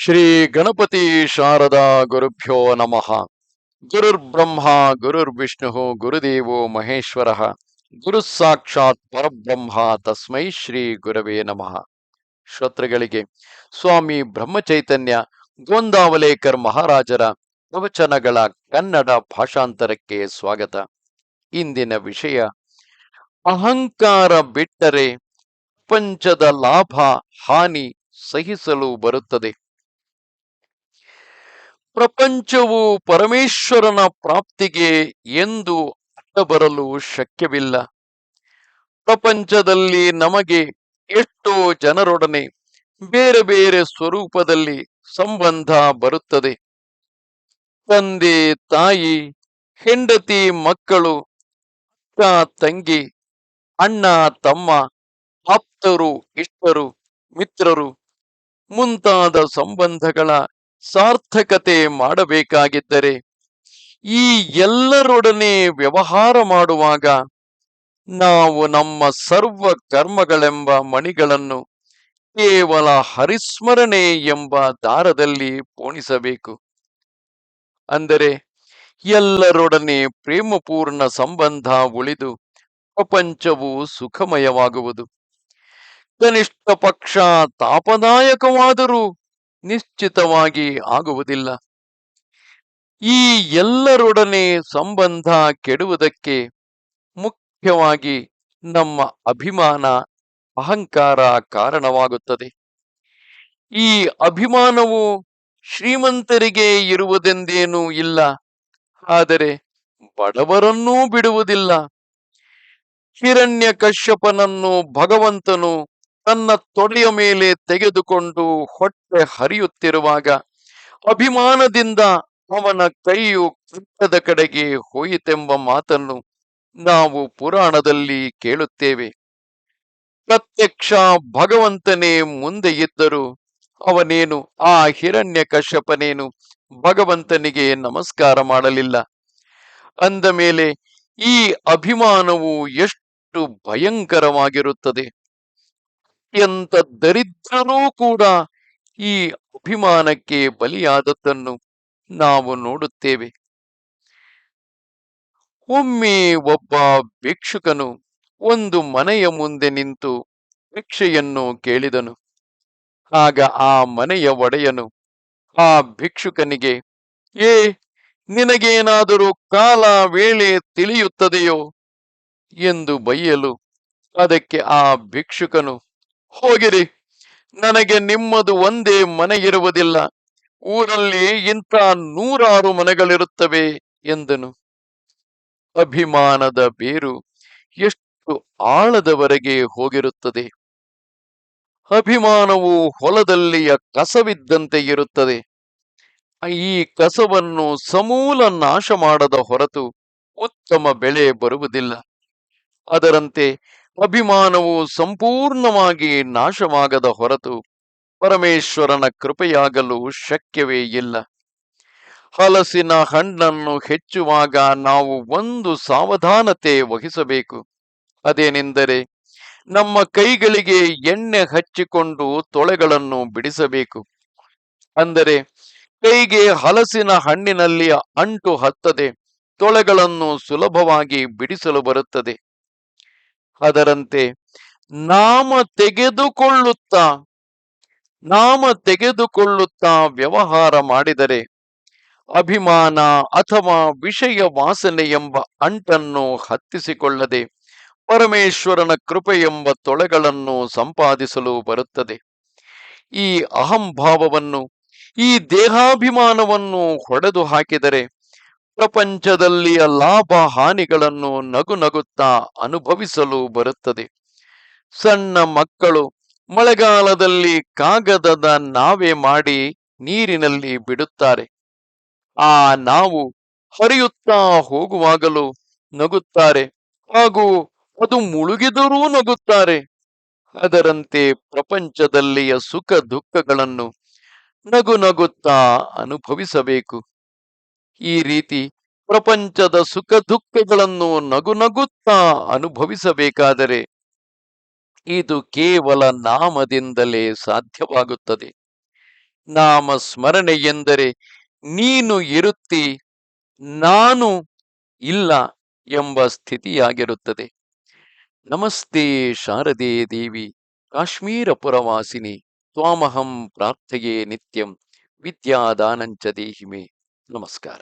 ಶ್ರೀ ಗಣಪತಿ ಶಾರದಾ ಗುರುಭ್ಯೋ ನಮಃ. ಗುರುರ್ಬ್ರಹ್ಮ, ಗುರುರ್ವಿಷ್ಣು, ಗುರುದೇವೋ ಮಹೇಶ್ವರ. ಗುರು ಸಾಕ್ಷಾತ್ ಪರಬ್ರಹ್ಮ, ತಸ್ಮೈ ಶ್ರೀ ಗುರವೇ ನಮಃ. ಶ್ರೋತೃಗಳಿಗೆ, ಸ್ವಾಮಿ ಬ್ರಹ್ಮಚೈತನ್ಯ, ಗೋಂದಾವಲೇಕರ್ ಮಹಾರಾಜರ ಪ್ರವಚನಗಳ ಕನ್ನಡ ಭಾಷಾಂತರಕ್ಕೆ ಸ್ವಾಗತ. ಇಂದಿನ ವಿಷಯ, ಅಹಂಕಾರ ಬಿಟ್ಟರೆ ಪ್ರಪಂಚದ ಲಾಭ ಹಾನಿ ಸಹಿಸಲು ಬರುತ್ತದೆ. ಪ್ರಪಂಚವು ಪರಮೇಶ್ವರನ ಪ್ರಾಪ್ತಿಗೆ ಎಂದು ಅಡ್ಡ ಬರಲು ಶಕ್ಯವಿಲ್ಲ. ಪ್ರಪಂಚದಲ್ಲಿ ನಮಗೆ ಎಷ್ಟೋ ಜನರೊಡನೆ ಬೇರೆ ಬೇರೆ ಸ್ವರೂಪದಲ್ಲಿ ಸಂಬಂಧ ಬರುತ್ತದೆ. ತಂದೆ, ತಾಯಿ, ಹೆಂಡತಿ, ಮಕ್ಕಳು, ಅಕ್ಕ, ತಂಗಿ, ಅಣ್ಣ, ತಮ್ಮ, ಆಪ್ತರು, ಇಷ್ಟರು, ಮಿತ್ರರು ಮುಂತಾದ ಸಂಬಂಧಗಳ ಸಾರ್ಥಕತೆ ಮಾಡಬೇಕಾಗಿದ್ದರೆ ಈ ಎಲ್ಲರೊಡನೆ ವ್ಯವಹಾರ ಮಾಡುವಾಗ ನಾವು ನಮ್ಮ ಸರ್ವ ಕರ್ಮಗಳೆಂಬ ಮಣಿಗಳನ್ನು ಕೇವಲ ಹರಿಸ್ಮರಣೆ ಎಂಬ ದಾರದಲ್ಲಿ ಪೋಣಿಸಬೇಕು. ಅಂದರೆ ಎಲ್ಲರೊಡನೆ ಪ್ರೇಮಪೂರ್ಣ ಸಂಬಂಧ ಉಳಿದು ಪ್ರಪಂಚವು ಸುಖಮಯವಾಗುವುದು. ಕನಿಷ್ಠ ಪಕ್ಷ ತಾಪದಾಯಕವಾದರೂ ನಿಶ್ಚಿತವಾಗಿ ಆಗುವುದಿಲ್ಲ. ಈ ಎಲ್ಲರೊಡನೆ ಸಂಬಂಧ ಕೆಡುವುದಕ್ಕೆ ಮುಖ್ಯವಾಗಿ ನಮ್ಮ ಅಭಿಮಾನ ಅಹಂಕಾರ ಕಾರಣವಾಗುತ್ತದೆ. ಈ ಅಭಿಮಾನವು ಶ್ರೀಮಂತರಿಗೆ ಇರುವುದೆಂದೇನೂ ಇಲ್ಲ, ಆದರೆ ಬಡವರನ್ನೂ ಬಿಡುವುದಿಲ್ಲ. ಹಿರಣ್ಯ ಕಶ್ಯಪನನ್ನು ಭಗವಂತನು ತನ್ನ ತೊಡೆಯ ಮೇಲೆ ತೆಗೆದುಕೊಂಡು ಹೊಟ್ಟೆ ಹರಿಯುತ್ತಿರುವಾಗ ಅಭಿಮಾನದಿಂದ ಅವನ ಕೈಯು ಕಟ್ಟದ ಕಡೆಗೆ ಹೋಯಿತೆಂಬ ಮಾತನ್ನು ನಾವು ಪುರಾಣದಲ್ಲಿ ಕೇಳುತ್ತೇವೆ. ಪ್ರತ್ಯಕ್ಷ ಭಗವಂತನೇ ಮುಂದೆ ಇದ್ದರೂ ಅವನೇನು ಆ ಹಿರಣ್ಯ ಕಶ್ಯಪನೇನು ಭಗವಂತನಿಗೆ ನಮಸ್ಕಾರ ಮಾಡಲಿಲ್ಲ. ಅಂದ ಮೇಲೆ ಈ ಅಭಿಮಾನವು ಎಷ್ಟು ಭಯಂಕರವಾಗಿರುತ್ತದೆ. ಅತ್ಯಂತ ದರಿದ್ರನೂ ಕೂಡ ಈ ಅಭಿಮಾನಕ್ಕೆ ಬಲಿಯಾದದ್ದನ್ನು ನಾವು ನೋಡುತ್ತೇವೆ. ಒಮ್ಮೆ ಒಬ್ಬ ಭಿಕ್ಷುಕನು ಒಂದು ಮನೆಯ ಮುಂದೆ ನಿಂತು ಭಿಕ್ಷೆಯನ್ನು ಕೇಳಿದನು. ಆಗ ಆ ಮನೆಯ ಒಡೆಯನು ಆ ಭಿಕ್ಷುಕನಿಗೆ, ಏ, ನಿನಗೇನಾದರೂ ಕಾಲ ವೇಳೆ ತಿಳಿಯುತ್ತದೆಯೋ? ಎಂದು ಬೈಯಲು, ಅದಕ್ಕೆ ಆ ಭಿಕ್ಷುಕನು ಹೋಗಿರಿ. ನನಗೆ ನಿಮ್ಮದು ಒಂದೇ ಮನೆ ಇರುವುದಿಲ್ಲ. ಊರಲ್ಲಿ ಇಂಥ ನೂರಾರು ಮನೆಗಳಿರುತ್ತವೆ ಎಂದನು. ಅಭಿಮಾನದ ಬೇರು ಎಷ್ಟು ಆಳದವರೆಗೆ ಹೋಗಿರುತ್ತದೆ. ಅಭಿಮಾನವು ಹೊಲದಲ್ಲಿಯ ಕಸವಿದ್ದಂತೆ ಇರುತ್ತದೆ. ಈ ಕಸವನ್ನು ಸಮೂಲ ನಾಶ ಮಾಡದ ಹೊರತು ಉತ್ತಮ ಬೆಳೆ ಬರುವುದಿಲ್ಲ. ಅದರಂತೆ ಅಭಿಮಾನವು ಸಂಪೂರ್ಣವಾಗಿ ನಾಶವಾಗದ ಹೊರತು ಪರಮೇಶ್ವರನ ಕೃಪೆಯಾಗಲು ಶಕ್ಯವೇ ಇಲ್ಲ. ಹಲಸಿನ ಹಣ್ಣನ್ನು ಹೆಚ್ಚುವಾಗ ನಾವು ಒಂದು ಸಾವಧಾನತೆ ವಹಿಸಬೇಕು. ಅದೇನೆಂದರೆ ನಮ್ಮ ಕೈಗಳಿಗೆ ಎಣ್ಣೆ ಹಚ್ಚಿಕೊಂಡು ತೊಳೆಗಳನ್ನು ಬಿಡಿಸಬೇಕು. ಅಂದರೆ ಕೈಗೆ ಹಲಸಿನ ಹಣ್ಣಿನಲ್ಲಿ ಅಂಟು ಹತ್ತದೆ, ತೊಳೆಗಳನ್ನು ಸುಲಭವಾಗಿ ಬಿಡಿಸಲು ಬರುತ್ತದೆ. ಅದರಂತೆ ನಾಮ ತೆಗೆದುಕೊಳ್ಳುತ್ತಾ ನಾಮ ತೆಗೆದುಕೊಳ್ಳುತ್ತಾ ವ್ಯವಹಾರ ಮಾಡಿದರೆ ಅಭಿಮಾನ ಅಥವಾ ವಿಷಯ ವಾಸನೆ ಎಂಬ ಅಂಟನ್ನು ಹತ್ತಿಸಿಕೊಳ್ಳದೆ ಪರಮೇಶ್ವರನ ಕೃಪೆ ಎಂಬ ತೊಳೆಗಳನ್ನು ಸಂಪಾದಿಸಲು ಬರುತ್ತದೆ. ಈ ಅಹಂಭಾವವನ್ನು, ಈ ದೇಹಾಭಿಮಾನವನ್ನು ಹೊಡೆದು ಹಾಕಿದರೆ ಪ್ರಪಂಚದಲ್ಲಿಯ ಲಾಭ ಹಾನಿಗಳನ್ನು ನಗು ನಗುತ್ತಾ ಅನುಭವಿಸಲು ಬರುತ್ತದೆ. ಸಣ್ಣ ಮಕ್ಕಳು ಮಳೆಗಾಲದಲ್ಲಿ ಕಾಗದದ ನಾವೆ ಮಾಡಿ ನೀರಿನಲ್ಲಿ ಬಿಡುತ್ತಾರೆ. ಆ ನಾವು ಹರಿಯುತ್ತಾ ಹೋಗುವಾಗಲೂ ನಗುತ್ತಾರೆ ಹಾಗೂ ಅದು ಮುಳುಗಿದರೂ ನಗುತ್ತಾರೆ. ಅದರಂತೆ ಪ್ರಪಂಚದಲ್ಲಿಯ ಸುಖ ದುಃಖಗಳನ್ನು ನಗು ನಗುತ್ತಾ ಅನುಭವಿಸಬೇಕು. ಈ ರೀತಿ ಪ್ರಪಂಚದ ಸುಖ ದುಃಖಗಳನ್ನು ನಗು ನಗುತ್ತಾ ಅನುಭವಿಸಬೇಕಾದರೆ ಇದು ಕೇವಲ ನಾಮದಿಂದಲೇ ಸಾಧ್ಯವಾಗುತ್ತದೆ. ನಾಮ ಸ್ಮರಣೆ ಎಂದರೆ ನೀನು ಇರುತ್ತಿ, ನಾನು ಇಲ್ಲ ಎಂಬ ಸ್ಥಿತಿಯಾಗಿರುತ್ತದೆ. ನಮಸ್ತೆ ಶಾರದೆ ದೇವಿ, ಕಾಶ್ಮೀರ ಪುರವಾಸಿನಿ, ತ್ವಾಮಹಂ ಪ್ರಾರ್ಥೆಯೇ ನಿತ್ಯಂ, ವಿದ್ಯಾದಾನಂಚ ದೇಹಿಮೆ. ನಮಸ್ಕಾರ